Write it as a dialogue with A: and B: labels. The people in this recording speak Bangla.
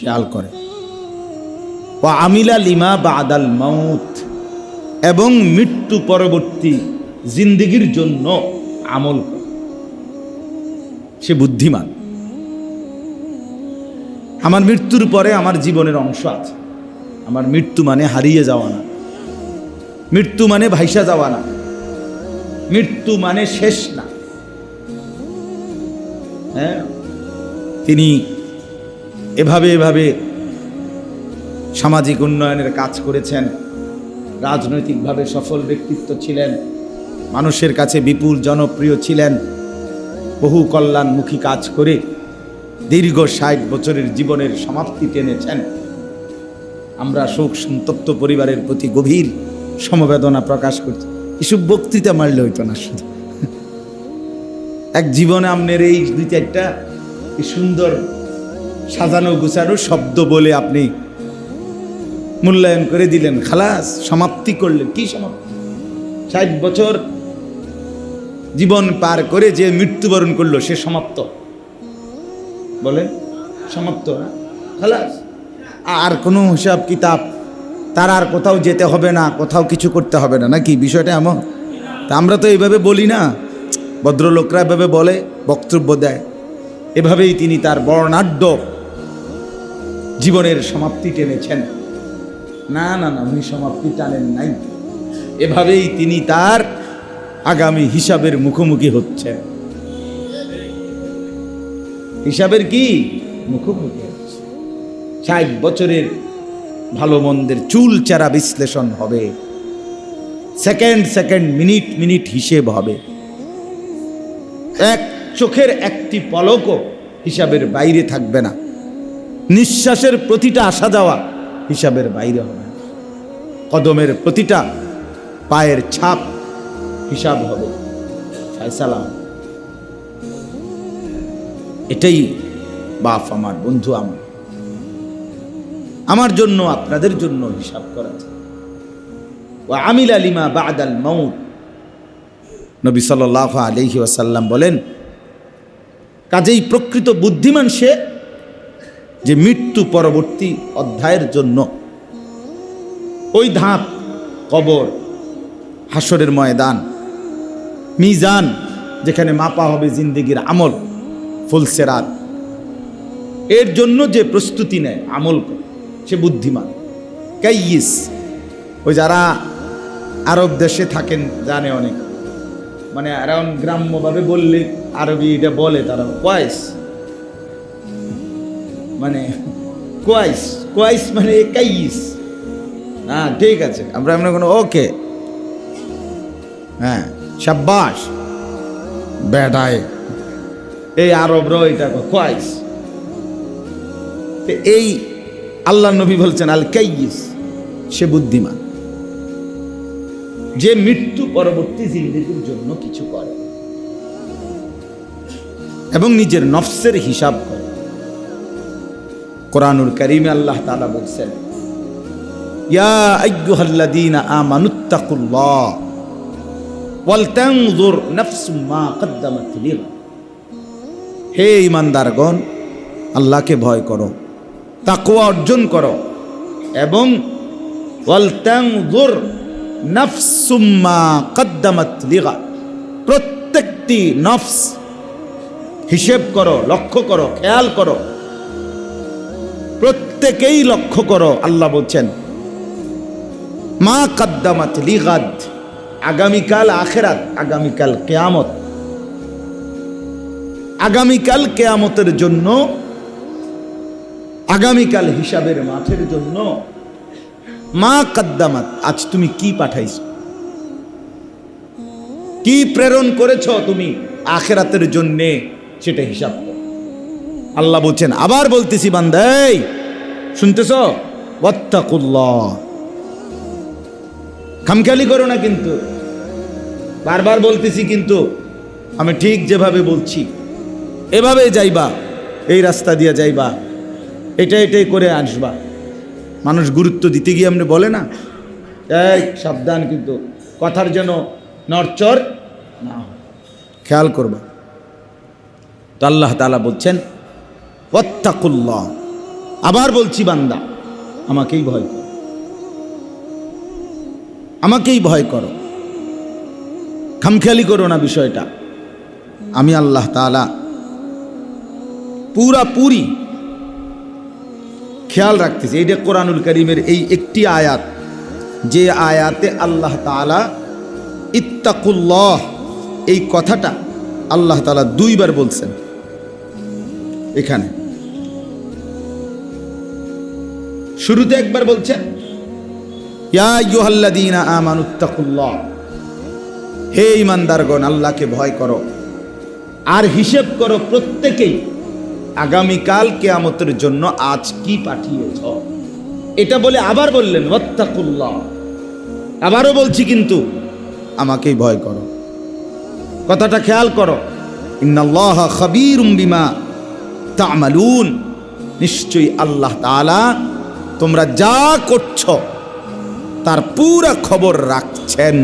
A: খেয়াল করে। ও আমিলা লিমা বা আদাল মাউত। এবং মৃত্যু পরবর্তী জিন্দিগির জন্য আমল সে বুদ্ধিমান। আমার মৃত্যুর পরে আমার জীবনের অংশ আছে। আমার মৃত্যু মানে হারিয়ে যাওয়া না। মৃত্যু মানে ভাইসা যাওয়া না। মৃত্যু মানে শেষ না। হ্যাঁ? তিনি এভাবে এভাবে সামাজিক উন্নয়নের কাজ করেছেন, রাজনৈতিকভাবে সফল ব্যক্তিত্ব ছিলেন, মানুষের কাছে বিপুল জনপ্রিয় ছিলেন, বহু কল্যাণমুখী কাজ করে দীর্ঘ ষাট বছরের জীবনের সমাপ্তি টেনেছেন। আমরা শোক সন্তপ্ত পরিবারের প্রতি গভীর সমবেদনা প্রকাশ করছি। এসব বক্তৃতা মারলে হইতো না শুধু। এক জীবনে আপনার এই দুই চারটা সুন্দর সাজানো গুছানো শব্দ বলে আপনি মূল্যায়ন করে দিলেন। খালাস, সমাপ্তি করলেন। কি সমাপ্তি? ষাট বছর জীবন পার করে যে মৃত্যুবরণ করল, সে সমাপ্ত। বলেন, সমাপ্ত খালাস, আর কোনো হিসাব কিতাব? তার আর কোথাও যেতে হবে না, কোথাও কিছু করতে হবে না, নাকি? বিষয়টা এমন। তা আমরা তো এইভাবে বলি না। ভদ্রলোকরা এভাবে বলে, বক্তব্য দেয়। এভাবেই তিনি তার বর্ণাঢ্য জীবনের সমাপ্তি টেনেছেন। না না না, উনি সমাপ্তি টানেন নাই। এভাবেই তিনি তার আগামী হিসাবের মুখোমুখি হচ্ছেন। হিসাবের কি? মুখোমুখি হচ্ছে। ষাট বছরের ভালো মন্দের চুল চারা বিশ্লেষণ হবে। সেকেন্ড সেকেন্ড, মিনিট মিনিট হিসেব হবে। এক চোখের একটি পলকও হিসাবের বাইরে থাকবে না। নিঃশ্বাসের প্রতিটা আসা যাওয়া হিসাবের বাইরে হবে। কদমের প্রতিটা পায়ের ছাপ হিসাব হবে। ফায়সালা। এটাই বাপ আমার, বন্ধু আমার। আমার জন্য, আপনাদের জন্য হিসাব করা ও আমিল আলিমা বা বাদাল মৌত নবী সাল্লাহ আলহি ওয়াসাল্লাম বলেন, কাজেই প্রকৃত বুদ্ধিমান সে যে মৃত্যু পরবর্তী অধ্যায়ের জন্য ওই ধাপ, কবর হাসরের ময়দান, মিজান, যেখানে মাপা হবে জিন্দিগির আমল ফুলসেরাত এর জন্য যে প্রস্তুতি নেয়, আমল সে বুদ্ধিমান। কাইয়িস, ওই যারা আরব দেশে থাকেন, জানে অনেক। মানে অ্যারাউন্ড গ্রাম্যভাবে বললে আরবি এটা বলে তারা। কয়েস মানে কোয়াইস কোয়াইস মানে একাইস হ্যাঁ ঠিক আছে। আমরা আমরা কোনো, ওকে। হ্যাঁ সাব্বাস বেটায় এই আরবরা এটা কোয়াইস এই আল্লাহ নবী বলছেন, আল কাইস সে বুদ্ধিমান। যে মৃত্যু পরবর্তী জিন্দিগির জন্য কিছু করে। এবং নিজের নফসের হিসাব করে। কোরআনুল করিমে আল্লাহ তাআলা বলছেন হে ইমানদারগণ আল্লাহকে ভয় করো, তাকওয়া অর্জন করো এবং প্রত্যেকটি নফস হিসেব করো, লক্ষ্য করো, খেয়াল করো। প্রত্যেকেই লক্ষ্য করো, আল্লাহ বলছেন, মা কাদ্দামাত লিগাদ আগামীকাল আখেরাত, আগামীকাল কেয়ামত। আগামীকাল কেয়ামতের জন্য, আগামীকাল হিসাবের মাঠের জন্য, মা কাদ্দামাত আজ তুমি কি পাঠাইছ? কি প্রেরণ করেছ তুমি আখেরাতের জন্যে সেটা হিসাব আল্লাহ বলছেন, আবার বলতেছি বান্দাই শুনতেছ? ওয়াত্তাকুল্লাহ। খামখেয়ালি করো না কিন্তু। বারবার বলতেছি কিন্তু, আমি ঠিক যেভাবে বলছি, এভাবে যাইবা, এই রাস্তা দিয়ে যাইবা, এটা এটাই করে আসবা। মানুষ গুরুত্ব দিতে গিয়ে আপনি বলে না? এই, সাবধান কিন্তু, কথার যেন নরচর না খেয়াল করবা। তো আল্লাহ তালা বলছেন, ওয়াত্তাকুল্লাহ। আবার বলছি, বান্দা, আমাকেই ভয় করো। আমাকেই ভয় করো। খামখেয়ালি করো না বিষয়টা। আমি আল্লাহ তাআলা পুরা পুরি খেয়াল রাখতেছি। এইটা কোরআনুল করিমের এই একটি আয়াত। যে আয়াতে আল্লাহ তাআলা ইত্তাকুল্লাহ, এই কথাটা আল্লাহ তাআলা দুইবার বলছেন। এখানে। শুরুতে একবার বলছেন হে ইমানদারগণ আল্লাহকে ভয় করো। আর হিসেব করো প্রত্যেকেই আগামীকাল কেয়ামতের জন্য আজ কি পাঠিয়েছ। এটা বলে আবার বললেন, ওয়াত্তাকুল্লাহ। আবারও বলছি কিন্তু, আমাকেই ভয় করো। কথাটা খেয়াল করো, ইন্নাল্লাহ খাবীরুম বিমা তা'মালুন। নিশ্চয়ই আল্লাহ তাআলা তোমরা যা করছ তার পুরা খবর রাখছেন।